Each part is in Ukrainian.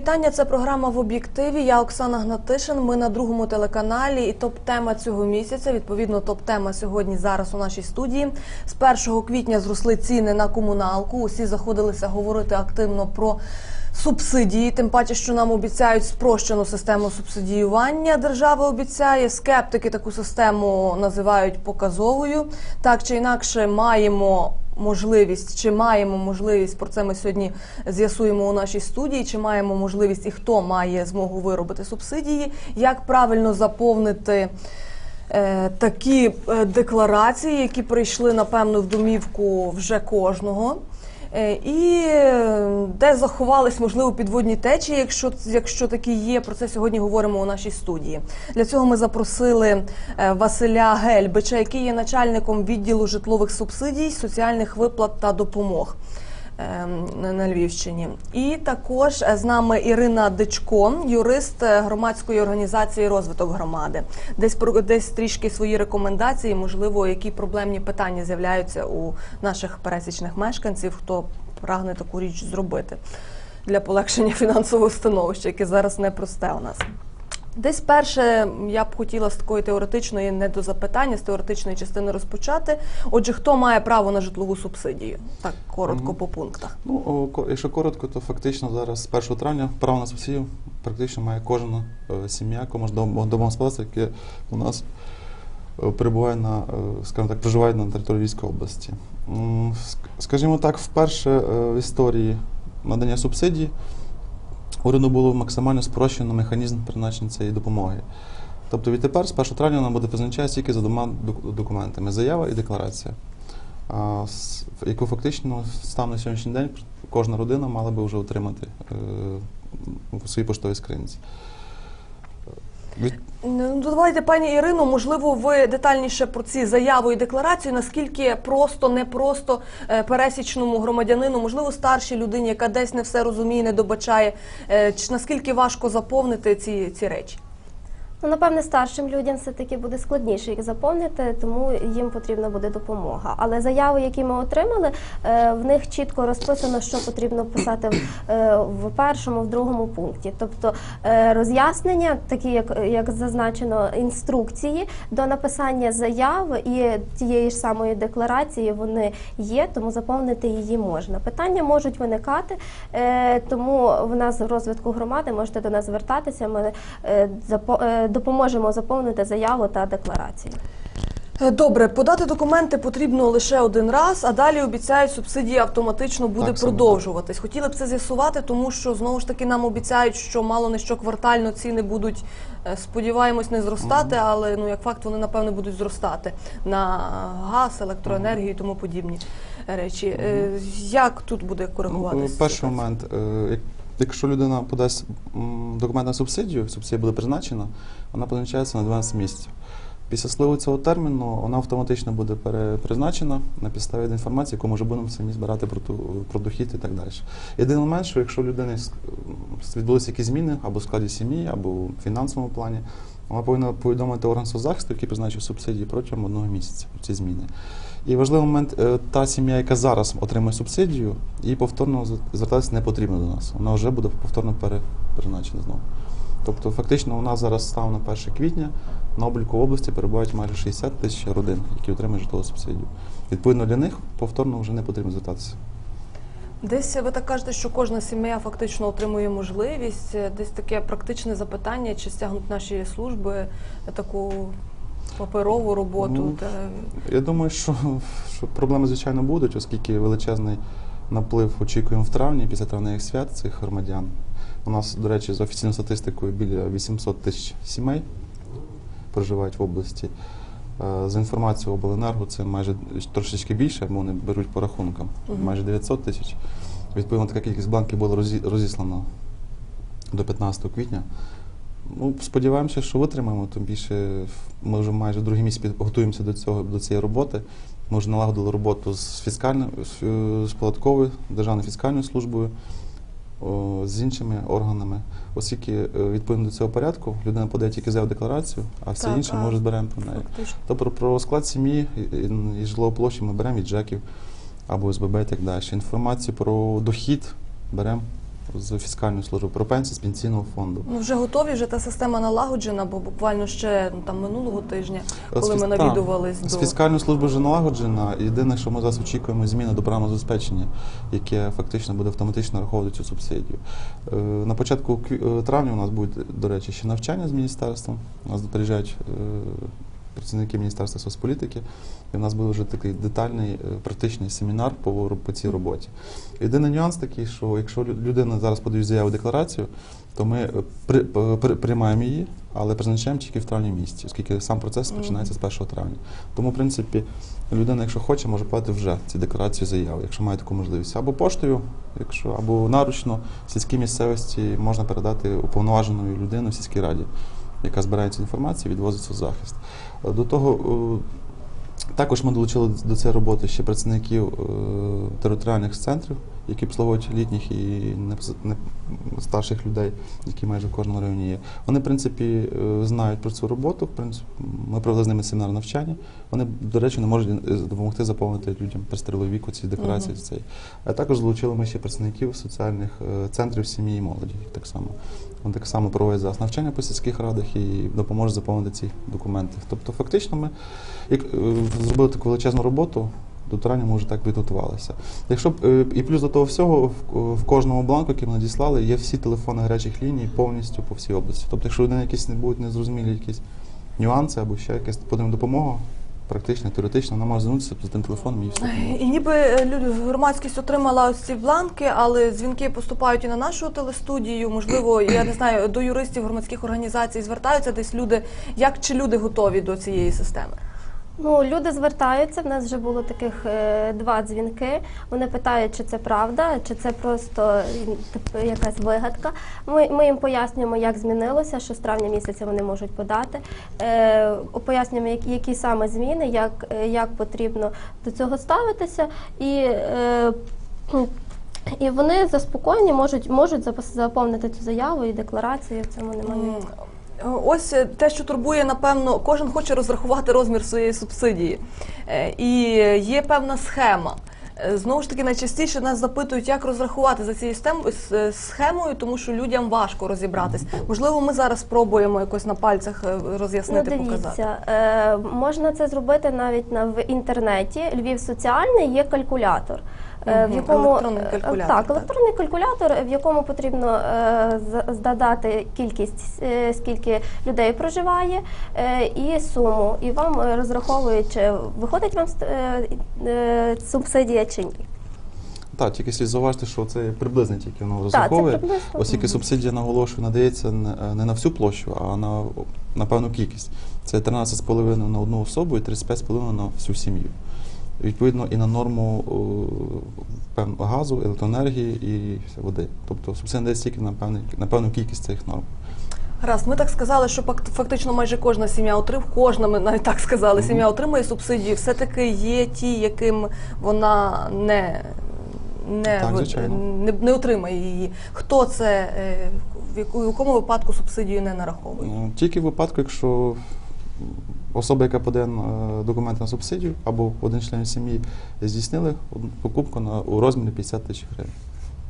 Вітання. Це програма в об'єктиві. Я Оксана Гнатишин. Ми на другому телеканалі. І топ-тема цього місяця. Відповідно, топ-тема сьогодні зараз у нашій студії. З 1 квітня зросли ціни на комуналку. Усі заходилися говорити активно про субсидії. Тим паче, що нам обіцяють спрощену систему субсидіювання. Держава обіцяє. Скептики таку систему називають показовою. Так чи інакше, маємо можливість, чи маємо можливість про це ми сьогодні з'ясуємо у нашій студії, чи маємо можливість і хто має змогу виробити субсидії, як правильно заповнити. е, Такі е, декларації, які прийшли напевно в домівку вже кожного, і е, де заховались можливо підводні течії, якщо якщо такі є. Про це сьогодні говоримо у нашій студії. Для цього ми запросили е, Василя Гельбича, який є начальником відділу житлових субсидій, соціальних виплат та допомог. Е, на- Львівщині, і також е, з нами Ірина Дичко, юрист е, громадської організації розвиток громади. Десь десь трішки свої рекомендації, можливо, які проблемні питання з'являються у наших пересічних мешканців, хто прагне таку річ зробити для полегшення фінансового становища, яке зараз непросте у нас. Десь перше я б хотіла з такої теоретичної не до запитання, з теоретичної частини розпочати. Отже, хто має право на житлову субсидію? Так, коротко по пунктах. Ну, о, якщо коротко, то фактично зараз з 1 травня право на субсидію практично має кожна е, сім'я, дом- домогосподарство, яке у нас е, перебуває на, е, скажімо так, проживає на території Львівської області. Скажімо так, вперше в історії надання субсидій уряду було максимально спрощено механізм призначення цієї допомоги. Тобто відтепер, з 1 травня, вона буде призначатися тільки за двома документами заява і декларація. Яку фактично став на сьогоднішній день кожна родина мала би вже отримати е, у своїй поштовій скринці. Від- Ну, давайте, пані Ірино, можливо, ви детальніше про ці заяви і декларацію, наскільки просто, непросто просто пересічному громадянину, можливо, старшій людині, яка десь не все розуміє, не добачає, е, наскільки важко заповнити ці, ці речі? Ну, напевне, старшим людям все-таки буде складніше їх заповнити, тому їм потрібна буде допомога. Але заяви, які ми отримали, е, в них чітко розписано, що потрібно писати в, е, першому, в другому пункті. Тобто е, роз'яснення, такі як, як зазначено, інструкції до написання заяви і тієї ж самої декларації вони є, тому заповнити її можна. Питання можуть виникати, тому в нас в розвитку громади можете до нас звертатися. Ми допоможемо заповнити заяву та декларацію. Е, Добре, подати документи потрібно лише один раз, а далі обіцяють, субсидія автоматично буде Так, продовжуватись. Хотіли б це з'ясувати, тому що знову ж таки нам обіцяють, що мало не що квартально ціни будуть, е, сподіваємось, не зростати, але ну як факт вони напевно будуть зростати на газ, електроенергію і тому подібні речі. Е, Як тут буде Ну, коригуватися? е, перший момент, якщо людина подасть документ на субсидію, субсидія буде призначена, вона позначається на 12 місяців. Після сливу цього терміну вона автоматично буде перепризначена на підставі інформації, яку ми вже будемо самі збирати про, ту, про дохід і так далі. Єдиний момент, що якщо у людини відбулися якісь зміни або в складі сім'ї, або в фінансовому плані, вона повинна повідомити орган соцзахисту, який призначив субсидії протягом одного місяця ці зміни. І важливий момент, е, та сім'я, яка зараз отримує субсидію, їй повторно звертатися не потрібно до нас. Вона вже буде повторно перепризначена знову. Тобто, фактично, у нас зараз став на 1 квітня на обліку в області перебувають майже 60 тисяч родин, які отримують житлову субсидію. Відповідно, для них повторно вже не потрібно звертатися. Десь ви так кажете, що кожна сім'я фактично отримує можливість. Десь таке практичне запитання, чи стягнуть наші служби таку паперову роботу. Ну, та... Я думаю, що, що проблеми, звичайно, будуть, оскільки величезний наплив очікуємо в травні після травневих свят цих громадян. У нас, до речі, за офіційною статистикою біля 800 тисяч сімей проживають в області. Е, За інформацією обленерго, це майже трошечки більше, бо вони беруть по рахункам, майже 900 тисяч. Відповідно, така кількість бланків була розі- розіслана до 15 квітня. Ну, сподіваємося, що витримаємо, тим більше ми вже майже другий місяць готуємося до цього до цієї роботи. Ми вже налагодили роботу з фіскальною з, е, податковою державною фіскальною службою, о, з іншими органами, оскільки е, відповідно до цього порядку людина подає тільки заяву декларацію, а все Так, інше ми вже зберемо про неї. Фактично. Тобто про склад сім'ї і, і, житлову площу ми беремо від ЖЕКів або СББ і так далі. Інформацію про дохід беремо з фіскальної служби про пенсії з пенсійного фонду. Ну вже готові, вже та система налагоджена, бо буквально ще ну, там минулого тижня, З коли ми фіс- навідувались з до фіскальної служби вже налагоджена. Єдине, що ми зараз очікуємо зміни до програмного забезпечення, яке фактично буде автоматично нараховувати цю субсидію. Е, На початку кві- е, травня у нас буде, до речі, ще навчання з міністерством. У нас приїжджають е, працівники Міністерства соцполітики, і в нас буде вже такий детальний е, практичний семінар по, по цій роботі. Єдиний нюанс такий, що якщо людина зараз подає заяву декларацію, то ми е, при, при- приймаємо її, але призначаємо тільки в травні місяці, оскільки сам процес починається з 1 травня. Тому, в принципі, людина, якщо хоче, може подати вже ці декларації заяви, якщо має таку можливість. Або поштою, якщо або наручно в сільській місцевості можна передати уповноваженою людиною в сільській раді, яка збирає цю інформацію, відвозиться в захист. Е, До того е, також ми долучили до цієї роботи ще працівників е, територіальних центрів, які обслуговують літніх і старших людей, які майже в кожному районі є. Вони, в принципі, знають про цю роботу. В принципі, ми провели з ними семінар навчання. Вони, до речі, не можуть допомогти заповнити людям пристарілого віку ці декларації. Мгм. Цей. А також залучили ми ще працівників соціальних центрів сім'ї і молоді. Так само. Вони так само проводять зараз навчання по сільських радах і допоможуть заповнити ці документи. Тобто, фактично, ми як, е, зробили таку величезну роботу. До травня ми вже так підготувалися. Якщо е, і плюс до того всього, в, кожному бланку, який ми надіслали, є всі телефони гарячих ліній повністю по всій області. Тобто, якщо у людини якісь не будуть незрозумілі якісь нюанси або ще якась потрібна допомога, практично, теоретично, вона може звернутися тим телефоном і все. І ніби люд- громадськість отримала ось ці бланки, але дзвінки поступають і на нашу телестудію. Можливо, я не знаю, до юристів громадських організацій звертаються десь люди. Як чи люди готові до цієї системи? Ну, люди звертаються. В нас вже було таких е, два дзвінки. Вони питають, чи це правда, чи це просто тип- якась вигадка. Ми, ми їм пояснюємо, як змінилося, що з травня місяця вони можуть подати. Е, пояснюємо, які, які саме зміни, як, е, як потрібно до цього ставитися. І, е, і вони заспокоєні, можуть, можуть заповнити цю заяву і декларацію. В цьому немає. М, Ось е, те, що турбує, напевно, кожен хоче розрахувати розмір своєї субсидії. Е, І є певна схема. Е, Знову ж таки, найчастіше нас запитують, як розрахувати за цією е, схемою, тому що людям важко розібратись. Можливо, ми зараз спробуємо якось на пальцях е, роз'яснити, ну, показати. е, можна це зробити навіть на в інтернеті. Львів соціальний є калькулятор. Е, В якому електронний е, калькулятор, так, так. електронний калькулятор, в якому потрібно е, здадати кількість, скільки людей проживає, і суму. І вам розраховують, чи виходить вам субсидія чи ні. Так, тільки слід зауважити, що це приблизно тільки воно Так, це розраховує. Оскільки субсидія наголошую надається не не на всю площу, а на, на певну кількість. Це 13,5 на одну особу і 35,5 на всю сім'ю. Відповідно, і на норму е, певного газу, електроенергії і води. Тобто субсидія надається тільки на, певний, на певну кількість цих норм. Раз, ми так сказали, що фак- фактично майже кожна сім'я отримує, кожна ми навіть так сказали, сім'я отримує субсидію. Все-таки є ті, яким вона не, не, Так, не, не отримає її. Хто це, е, в якому випадку субсидію не нараховує? Тільки в випадку, якщо особа, яка подає е, документи на субсидію, або один член сім'ї здійснили покупку на, у розмірі 50 тисяч гривень.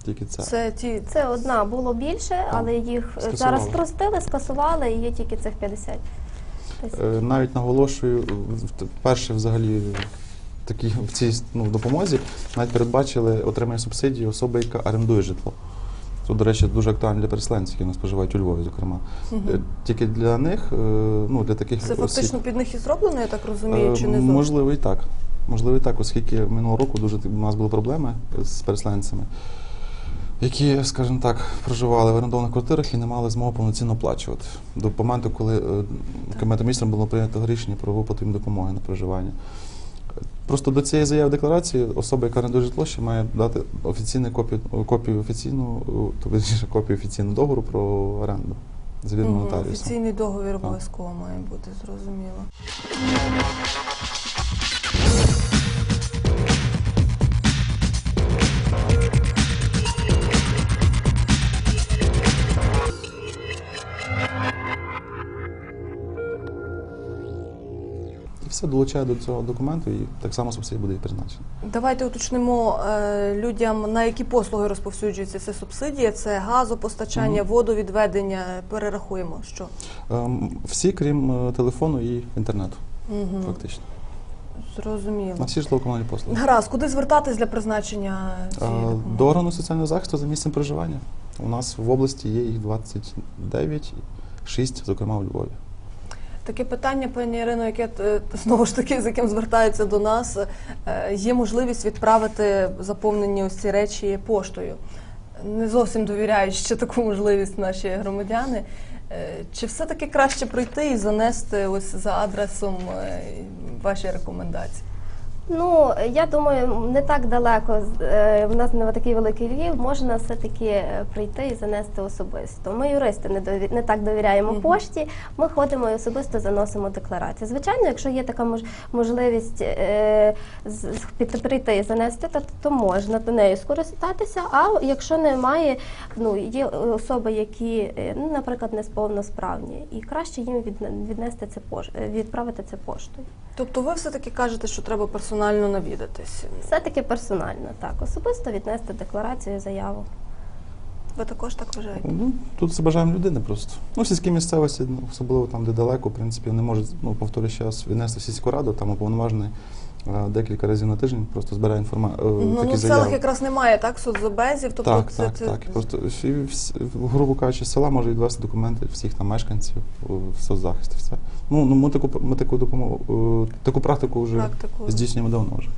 Тільки це. Це ті Це одна було більше, але їх Скасували. зараз спростили, скасували, і є тільки цих 50 тисяч. Е, Навіть наголошую, вперше взагалі такі в цій ну, допомозі навіть передбачили отримання субсидії особи, яка орендує житло. Це, до речі, дуже актуально для переселенців, які нас проживають у Львові, зокрема. Е, Мгм. Тільки для них, е, ну для таких це осіб, фактично під них і зроблено, я так е, розумію, чи не зовсім? можливо і так. Можливо, і так, оскільки минулого року дуже у нас були проблеми з переселенцями, які, скажімо так, проживали в орендованих квартирах і не мали змоги повноцінно оплачувати. До моменту, коли е, Кабінетом міністром було прийнято рішення про виплату їм допомоги на проживання. Просто до цієї заяви декларації особа, яка орендує житло, ще має дати офіційну копію, копію офіційну, тобто копію офіційного договору про оренду Звідно угу, нотаріусом. Офіційний договір обов'язково має бути, зрозуміло. Все. Долучає до цього документу і так само субсидія буде призначена. Давайте уточнимо е, людям, на які послуги розповсюджується ця субсидія. Це газопостачання, водовідведення. Перерахуємо, що Ем, Всі, крім е, телефону і інтернету, угу. фактично. зрозуміло. На всі житлово-комунальні послуги. Гаразд, куди звертатись для призначення Е, цієї? До органу соціального захисту за місцем проживання. У нас в області є їх 29, 6, зокрема у Львові. Таке питання, пані Ірино, яке е, знову ж таки з яким звертаються до нас. Е, Є можливість відправити заповнені ось ці речі поштою. Не зовсім довіряють ще таку можливість наші громадяни. Е, Чи все-таки краще прийти і занести ось за адресом ваші рекомендації? Ну, я думаю, не так далеко. е, В нас не такий великий Львів, можна все-таки е, прийти і занести особисто. Ми юристи не дові- не так довіряємо пошті. Ми ходимо і особисто заносимо декларацію. Звичайно, якщо є така мож- можливість е, з- прийти і занести, то, то можна до нею скористатися. А якщо немає, ну є особи, які, е, ну, наприклад, не сповносправні, і краще їм відне- віднести це пош... відправити це поштою. Тобто ви все-таки кажете, що треба персонально навідатись. Все-таки персонально, так. Особисто віднести декларацію, заяву. Ви також так вважаєте? Ну, тут це бажаємо людини просто. Ну, сільські місцевості, ну, особливо там, де далеко, в принципі, не можуть, ну, повторюю ще раз, віднести в сільську раду, там уповноважений декілька разів на тиждень, просто збирає інформацію, Ну, такі ну, в селах якраз немає так соцзабезів, тобто так, це, так, це так. Просто всі, всі, грубо кажучи, села може відвести документи всіх там мешканців в соцзахист. Все. Ну, ну, ми таку, ми таку допомогу, е, таку практику вже практику. здійснюємо давно вже.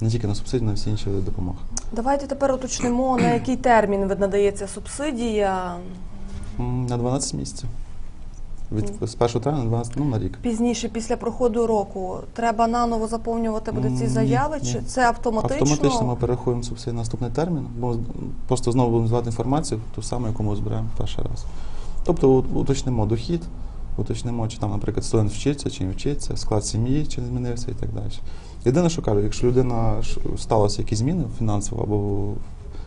Не тільки на субсидії, на всі інші види допомоги. Давайте тепер уточнимо, на який термін ви- надається субсидія. На 12 місяців. Від з 1 травня на 12, ну, на рік. Пізніше, після проходу року, треба наново заповнювати буде ці Ні, заяви, ні. чи це автоматично? Автоматично ми перерахуємо на наступний термін, бо просто знову будемо звати інформацію, ту саму, яку ми збираємо перший раз. Тобто уточнимо дохід, уточнимо, чи там, наприклад, студент вчиться, чи не вчиться, склад сім'ї, чи не змінився і так далі. Єдине, що кажу, якщо людина сталося якісь зміни фінансово або,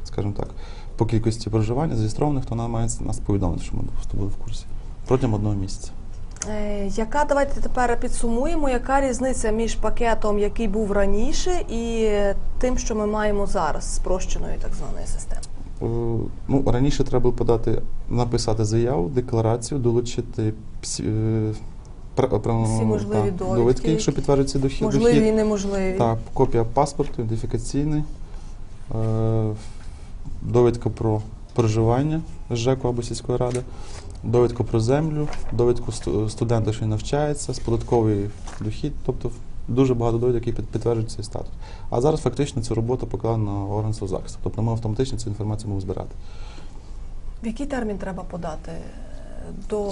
скажімо так, по кількості проживання зареєстрованих, то вона має нас повідомити, що ми просто були в курсі протягом одного місяця. Е, Яка давайте тепер підсумуємо, яка різниця між пакетом, який був раніше, і тим, що ми маємо зараз, спрощеної так званої системи? Е, Ну, раніше треба було подати, написати заяву, декларацію, долучити всі, е, Всі можливі так, довідки, довідки, якщо які підтверджується дохід. Можливі і неможливі. Так, копія паспорту, ідентифікаційний, довідка про проживання ЖЕКу або сільської ради, довідка про землю, довідку студента, що він навчається, податковий дохід, тобто дуже багато довідок, які підтверджують цей статус. А зараз фактично цю роботу покладено на орган соцзахисту. Тобто ми автоматично цю інформацію можемо збирати. В який термін треба подати? До,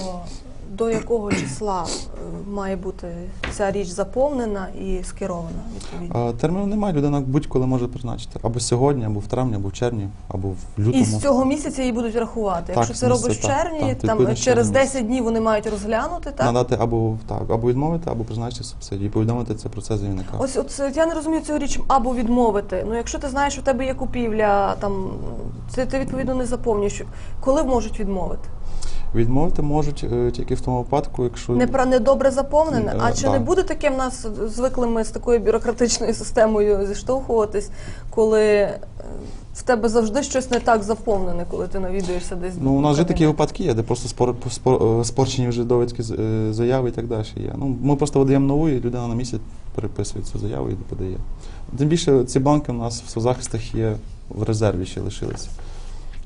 до якого числа е, має бути ця річ заповнена і скерована відповідно? Терміну немає, людина будь-коли може призначити. Або сьогодні, або в травні, або в червні, або в лютому. І з цього місяця її будуть рахувати. Так, Якщо це робиш в місяця, так, червні, так, там через червня 10 днів вони мають розглянути, так? Надати або так, або відмовити, або призначити субсидію, повідомити це про це заявника. Ось от я не розумію цього річ або відмовити. Ну якщо ти знаєш, що в тебе є купівля, там це ти відповідно не заповнюєш. Коли можуть відмовити? Відмовити можуть е, тільки в тому випадку, якщо Не про недобре заповнене. Е, А чи да. не буде таке в нас звикли ми з такою бюрократичною системою зіштовхуватись, коли е, в тебе завжди щось не так заповнене, коли ти навідуєшся десь ну у нас вже такі випадки є, де просто спор, спор, е, спорчені вже довідки е, заяви і так далі є. Ну ми просто видаємо нову, і людина на місяць переписує цю заяву і подає. Тим більше ці банки у нас в соцзахистах є в резерві ще лишилися.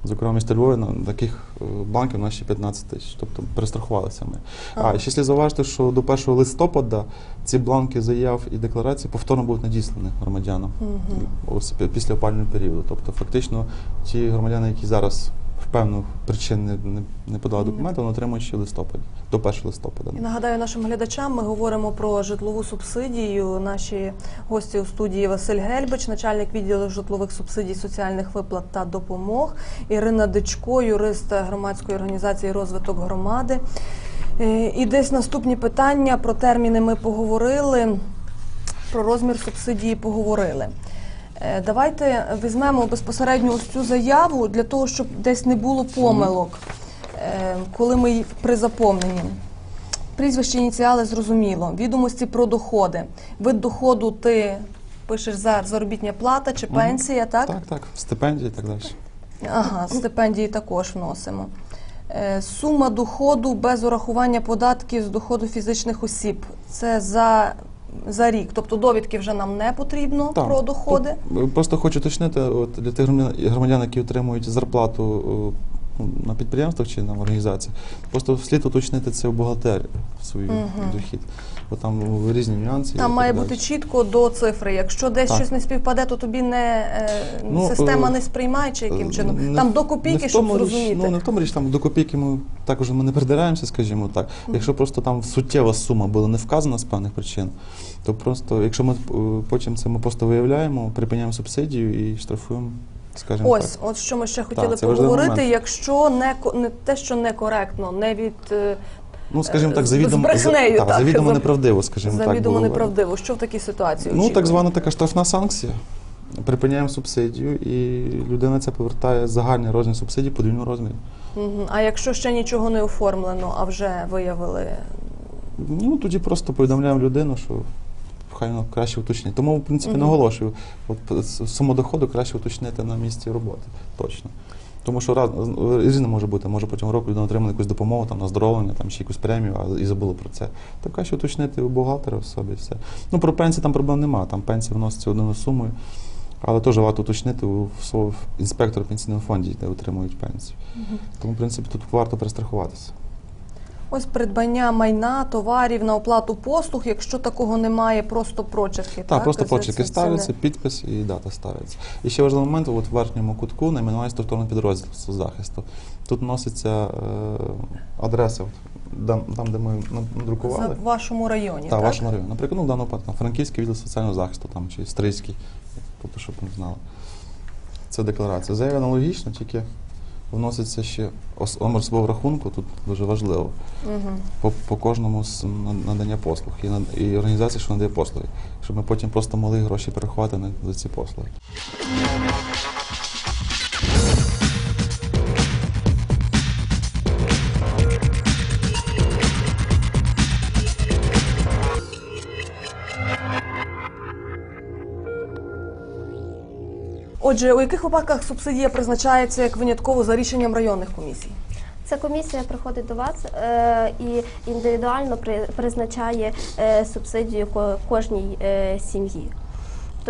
Зокрема, міста Львові на таких е, банків у нас ще 15 тисяч, тобто перестрахувалися ми. А, Ага. і ще слід зауважити, що до 1 листопада ці бланки заяв і декларацій повторно будуть надіслані громадянам угу. після опального періоду. Тобто, фактично, ті громадяни, які зараз в певну причин не, не, не подали Ні. документи, вони отримують ще в листопаді, до 1 листопада. І нагадаю нашим глядачам, ми говоримо про житлову субсидію. Наші гості у студії Василь Гельбич, начальник відділу житлових субсидій, соціальних виплат та допомог, Ірина Дичко, юрист громадської організації розвиток громади. Е, І десь наступні питання про терміни ми поговорили, про розмір субсидії поговорили. Е, Давайте візьмемо безпосередньо ось цю заяву для того, щоб десь не було помилок, е, коли ми при заповненні. Прізвище ініціали зрозуміло. Відомості про доходи. Вид доходу ти пишеш за заробітня плата чи пенсія, так? Так, так, стипендії і так далі. Ага, стипендії також вносимо. Е, Сума доходу без урахування податків з доходу фізичних осіб. Це за, за рік. Тобто довідки вже нам не потрібно Так. про доходи. Тут, е, Просто хочу уточнити, от для тих громадян, які отримують зарплату е, на підприємствах чи на організаціях, просто слід уточнити це в бухгалтерії свій Мгм. дохід. Бо там е, різні нюанси. Там має далі. бути чітко до цифри. Якщо десь Так. щось не співпаде, то тобі не е, Ну, система е, не сприймає чи яким Е, чином. не там до копійки, в щоб річ- зрозуміти. Ну, не в тому річ, там до копійки ми також ми не придираємося, скажімо так. Якщо просто там суттєва сума була не вказана з певних причин, то просто, якщо ми потім це ми просто виявляємо, припиняємо субсидію і штрафуємо, скажімо Ось, так. от що ми ще хотіли важливий поговорити. Якщо не не те, що некоректно, не від е, Ну, скажімо так, завідомо, з брехнею, за- так, завідомо неправдиво, скажімо так. завідомо неправдиво. Що в такій ситуації? Ну, так звана така штрафна санкція. Припиняємо субсидію, і людина це повертає загальний розмір субсидії подвійну розмірі. А якщо ще нічого не оформлено, а вже виявили Ну тоді просто повідомляємо людину, що хай воно краще уточнить. Тому, в принципі, Мгм. наголошую, от п- суму доходу краще уточнити на місці роботи. Точно. Тому що раз різне може бути. Може потім року людина отримала якусь допомогу там, на здоровлення, там, чи якусь премію, а і забула про це. То краще уточнити у бухгалтера в собі все. Ну, про пенсії там проблем немає. Там пенсія вноситься одною сумою. Але теж варто уточнити у свого інспектора пенсійного фонду, де отримують пенсію. Тому, в принципі, тут варто перестрахуватися. Ось придбання майна, товарів на оплату послуг. Якщо такого немає, просто прочерки. Так, Так, просто це ставляться, підпис і дата ставиться. І ще важливий момент, от в верхньому кутку найменування структурного підрозділу захисту. Тут носиться е, адреса, там, де ми надрукували. в вашому районі. Та, так? в вашому районі. Наприклад, ну, в даному випадку Франківський відділ соціального захисту там, чи Стрийський, тобто, щоб ви знали. Це декларація. Заяві аналогічно, тільки вноситься ще номер свого рахунку, тут дуже важливо. угу. По, по кожному з на- надання послуг і, на, і організації, що надає послуги, щоб ми потім просто могли гроші перерахувати на, за ці послуги. Отже, у яких випадках субсидія призначається як винятково за рішенням районних комісій? Ця комісія приходить до вас е, і індивідуально при, призначає е, субсидію ко- кожній е, сім'ї.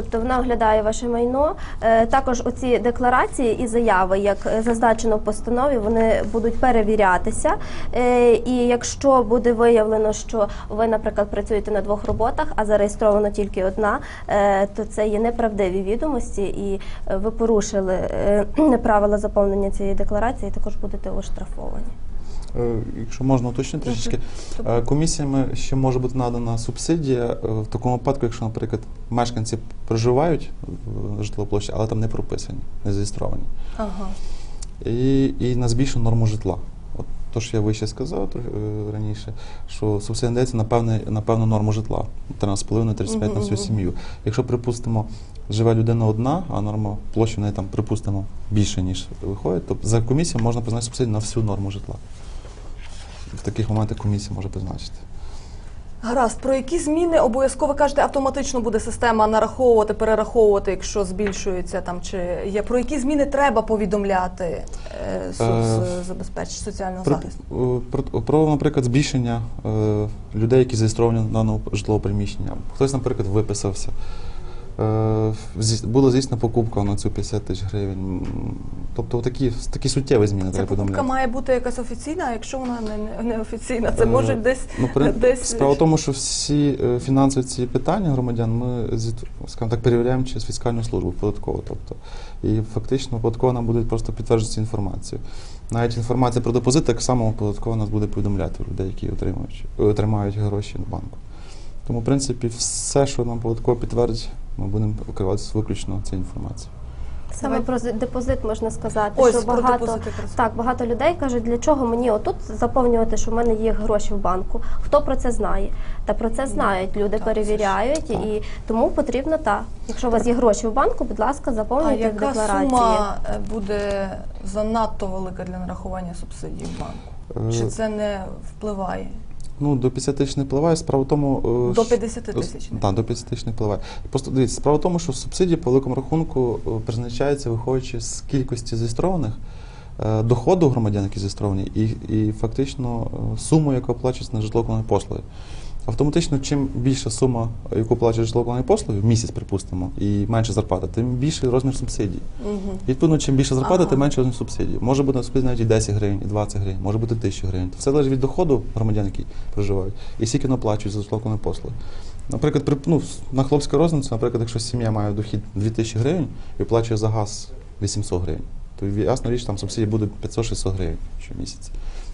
Тобто вона оглядає ваше майно. Е, також оці декларації і заяви, як зазначено в постанові, вони будуть перевірятися. Е, і якщо буде виявлено, що ви, наприклад, працюєте на двох роботах, а зареєстровано тільки одна, е, то це є неправдиві відомості, і ви порушили правила заповнення цієї декларації, також будете оштрафовані. Е, Якщо можна уточнити трішечки, Тобто е, комісіями ще може бути надана субсидія е, в такому випадку, якщо, наприклад, мешканці проживають в житловій площі, але там не прописані, не зареєстровані. Ага. І, і на збільшену норму житла. От то, що я вище сказав раніше, що субсидія дається на, певне, на певну норму житла 13,5-35 на всю сім'ю. Якщо, припустимо, живе людина одна, а норма площі в неї там, припустимо, більше, ніж виходить, то за комісію можна призначити субсидію на всю норму житла. В таких моментах комісія може призначити. Гаразд, про які зміни обов'язково кажете, автоматично буде система нараховувати, перераховувати, якщо збільшується там чи є. Про які зміни треба повідомляти е, соцзабезпечення соціального Про, захисту? е, про, про, наприклад, збільшення е, людей, які зареєстровані на даному житловому приміщення. Хтось, наприклад, виписався. Е, була здійснена покупка на цю 50 тисяч гривень. Тобто такі, такі суттєві зміни Ця покупка має бути якась офіційна, а якщо вона не, не, офіційна, це Е, може десь Ну, при- десь Справа в тому, що всі е, фінансові ці питання громадян ми скажімо так, перевіряємо через фіскальну службу податкову. Тобто, і фактично податкова нам буде просто підтверджувати цю інформацію. Навіть інформація про депозит так само податкова нас буде повідомляти людей, які отримують, отримають гроші в банку. Тому, в принципі, все, що нам податково підтвердить, ми будемо керуватися виключно цією інформацією. Саме Давай. про з- депозит можна сказати, ось що про багато депозити так багато людей кажуть, для чого мені отут заповнювати, що в мене є гроші в банку. Хто про це знає? Та про це знають. Люди Так, це ж перевіряють, так. і тому потрібно так. Якщо у вас є гроші в банку, будь ласка, А заповнюйте в яка декларації. сума е, буде занадто велика для нарахування субсидій в банку? Е, Чи це не впливає? Ну, до 50 тисяч не впливає. Справа в тому. е, До 50 тисяч. Так, до 50 тисяч не впливає. Просто дивіться, справа в тому, що субсидії по великому рахунку е, призначаються, виходячи з кількості зареєстрованих, е, доходу громадян, які зареєстровані, і, і фактично суму, яка оплачується на житлово-комунальні послуги. Автоматично, чим більша сума, яку оплачує житлово-комунальні послуги, в місяць, припустимо, і менше зарплата, тим більший розмір субсидій. Угу. Відповідно, чим більше зарплата, Ага. тим менше розмір субсидій. Може бути субсидія навіть і 10 гривень, і 20 гривень, може бути 1000 гривень. Все залежить від доходу громадян, які проживають, і скільки вони оплачують за житлово послуги. Наприклад, при, ну, на хлопську розницю, наприклад, якщо сім'я має дохід 2000 гривень і оплачує за газ 800 гривень, то ясна річ, там субсидія буде 500-600 гривень щомісяця.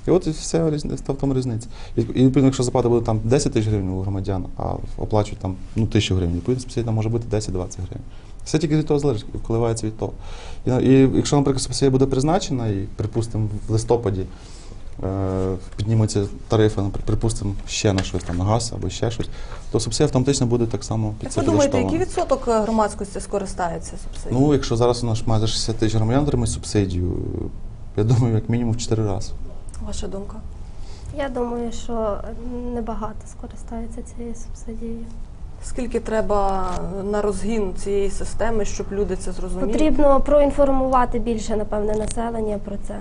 І от вся різниця, в тому різниця. І, відповідно, якщо зарплата буде там 10 тисяч гривень у громадян, а оплачують там ну, 1000 гривень, відповідно, субсидія може бути 10-20 гривень. Все тільки від того залежить, впливається від того. І, і якщо, наприклад, субсидія буде призначена, і, припустимо, в листопаді е, піднімуться тарифи, наприклад, припустимо, ще на щось там на газ або ще щось, то субсидія автоматично буде так само під Як ви думаєте, який відсоток е, громадськості скористається субсидією? Ну, якщо зараз у нас майже 60 тисяч громадян отримують субсидію, я думаю, як мінімум в 4 рази. Ваша думка? Я думаю, що небагато скористаються цією субсидією. Скільки треба на розгін цієї системи, щоб люди це зрозуміли? Потрібно проінформувати більше, напевне, населення про це.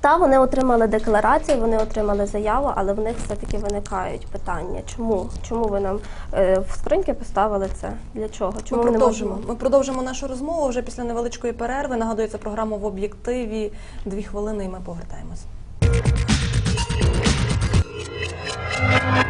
Та вони отримали декларацію, вони отримали заяву, але в них все-таки виникають питання. Чому? Чому ви нам е, в скриньки поставили це? Для чого? Чому ми не продовжимо. можемо? Ми продовжимо нашу розмову вже після невеличкої перерви. Нагадується програма в об'єктиві. Дві хвилини, і ми повертаємось. Thank you.